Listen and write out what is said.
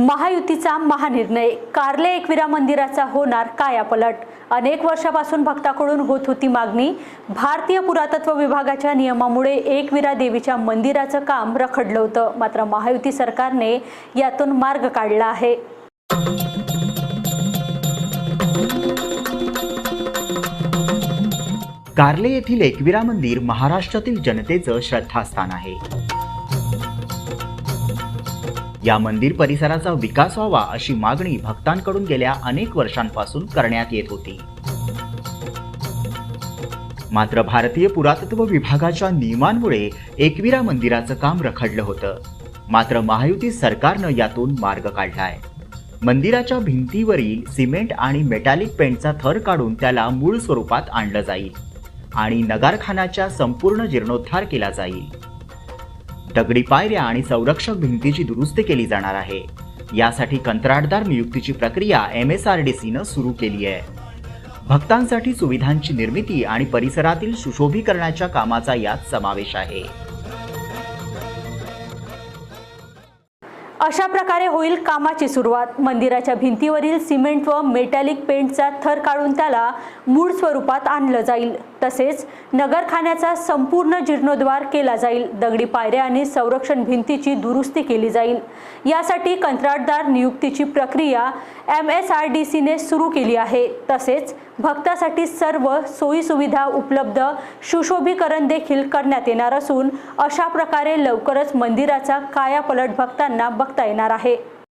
महायुतीचा महानिर्णय. कार्ले एकविरा मंदिराचा होणार कायापलट. अनेक वर्षापासून भक्ताकडून होत होती मागणी. भारतीय पुरातत्व विभागाच्या नियमामुळे एकविरा देवीच्या मंदिराचं काम रखडलं होतं. मात्र महायुती सरकारने यातून मार्ग काढला आहे. कार्ले येथील एकविरा मंदिर महाराष्ट्रातील जनतेचं श्रद्धास्थान आहे. या मंदिर परिसराचा विकास व्हावा अशी मागणी भक्तांकडून गेल्या अनेक वर्षांपासून करण्यात येत होती. मात्र भारतीय पुरातत्व विभागाच्या नियमांमुळे एकविरा मंदिराचं काम रखडलं होतं. मात्र महायुती सरकारनं यातून मार्ग काढलाय. मंदिराच्या भिंतीवरील सिमेंट आणि मेटॅलिक पेंटचा थर काढून त्याला मूळ स्वरूपात आणलं जाईल आणि नगारखानाच्या संपूर्ण जीर्णोद्धार केला जाईल. दगडी पायऱ्या आणि संरक्षक भिंतीची दुरुस्ती केली जाणार आहे. यासाठी कंत्राटदार नियुक्तीची प्रक्रिया एम एस आर डी सीनं सुरू केली आहे. भक्तांसाठी सुविधांची निर्मिती आणि परिसरातील सुशोभीकरणाच्या कामाचा यात समावेश आहे. अशा प्रकारे होईल कामाची सुरुवात. मंदिराच्या भिंतीवरील सिमेंट व मेटॅलिक पेंटचा थर काढून त्याला मूळ स्वरूपात आणलं जाईल. तसेच नगरखान्याचा संपूर्ण जीर्णोद्वार केला जाईल. दगडी पायऱ्या आणि संरक्षण भिंतीची दुरुस्ती केली जाईल. यासाठी कंत्राटदार नियुक्तीची प्रक्रिया एम एस आर डी सीने सुरू केली आहे. तसेच भक्तासाठी सर्व सोयीसुविधा उपलब्ध सुशोभीकरण देखील करण्यात येणार असून अशा प्रकारे लवकरच मंदिराचा कायापलट भक्तांना बघता येणार आहे.